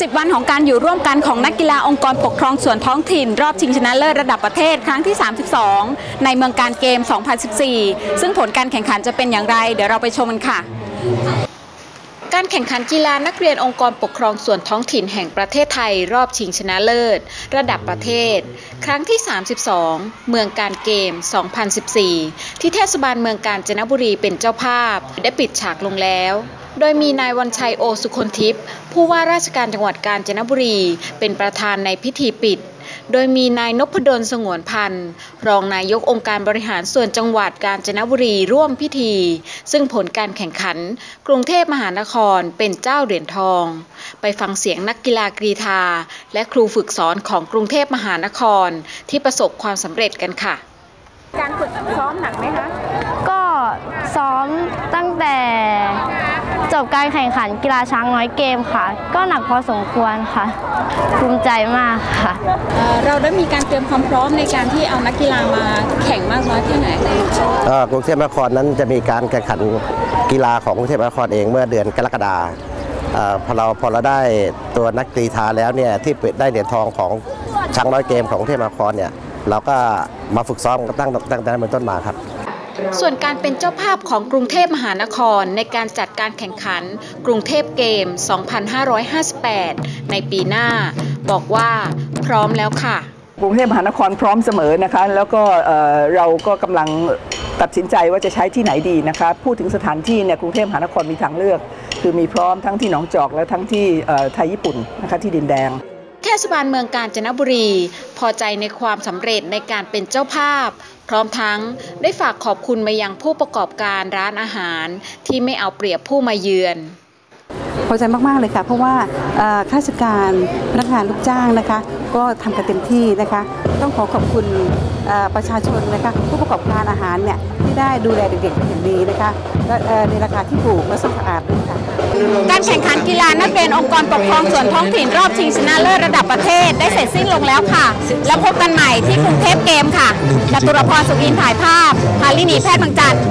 10วันของการอยู่ร่วมกันของนักกีฬาองค์กรปกครองส่วนท้องถิ่น รอบชิงชนะเลิศระดับประเทศครั้งที่ 32 ในเมืองการเกม 2014 ซึ่งผลการแข่งขันจะเป็นอย่างไร เดี๋ยวเราไปชมกันค่ะ การแข่งขันกีฬานักเรียนองค์กรปกครองส่วนท้องถิ่นแห่งประเทศไทย รอบชิงชนะเลิศ ระดับประเทศ ครั้งที่ 32 เมืองการเกม 2014 ที่เทศบาลเมืองกาญจนบุรีเป็นเจ้าภาพ ได้ปิดฉากลงแล้ว โดยมีนายวันชัยโอสุคนทิพย์ผู้ว่าราชการจังหวัดกาญจนบุรี เป็นประธานในพิธีปิด โดยมีนายนพดลสงวนพันธ์รองนายกองค์การบริหารส่วนจังหวัดกาญจนบุรีร่วมพิธี ซึ่งผลการแข่งขัน กรุงเทพมหานครเป็นเจ้าเหรียญทอง ไปฟังเสียงนักกีฬากรีธา และครูฝึกสอนของกรุงเทพมหานคร ที่ประสบความสำเร็จกันค่ะ การฝึกซ้อมหนักไหมคะก็ซ้อมตั้งแต่ จบการแข่งขันกีฬาช้างน้อยเกมค่ะ ก็หนักพอสมควรค่ะ ภูมิใจมากค่ะ เราได้มีการเตรียมความพร้อมในการที่เอานักกีฬามาแข่งมากน้อยแค่ไหนเอ่อกรุงเทพมหานครนั้นจะมีการแข่งขันกีฬาของกรุงเทพมหานครเองเมื่อเดือนกรกฎาคมเอ่อพอเราพอเราได้ตัวนักกรีธาแล้วเนี่ยที่ได้เหรียญทองของช้างน้อยเกมของกรุงเทพมหานครเนี่ยเราก็มาฝึกซ้อมกันตั้งตั้งแต่นั้นเป็นต้นมาครับ ส่วนการเป็นเจ้าภาพของกรุงเทพมหานครในการจัดการแข่งขันกรุงเทพเกม 2558 ในปีหน้า บอกว่าพร้อมแล้วค่ะ กรุงเทพมหานครพร้อมเสมอนะคะ แล้วก็เราก็กำลังตัดสินใจว่าจะใช้ที่ไหนดีนะคะ พูดถึงสถานที่เนี่ยกรุงเทพมหานครมีทางเลือก คือมีพร้อมทั้งที่หนองจอกและทั้งที่ไทยญี่ปุ่นนะคะที่ดินแดง ศบาลเมืองกาญจนบุรี พอใจในความสำเร็จในการเป็นเจ้าภาพ พร้อมทั้งได้ฝากขอบคุณมายังผู้ประกอบการร้านอาหาร ที่ไม่เอาเปรียบผู้มาเยือนพอใจมาก ๆ เลยค่ะ เพราะว่าข้าราชการพนักงานลูกจ้างนะคะ ก็ทำกันเต็มที่นะคะ ต้องขอขอบคุณประชาชนนะคะผู้ประกอบการอาหารเนี่ยที่ได้ดูแลเด็กๆเป็นอย่างดีนะคะและในราคาที่ถูกและสะอาดด้วยค่ะ การแข่งขันกีฬานักเรียนองค์กรปกครองส่วนท้องถิ่นรอบชิงชนะเลิศระดับประเทศได้เสร็จสิ้นลงแล้วค่ะ แล้วพบกันใหม่ที่กรุงเทพเกมค่ะจตุรพรสุอินถ่ายภาพฮารินีแพทย์บางจันทร์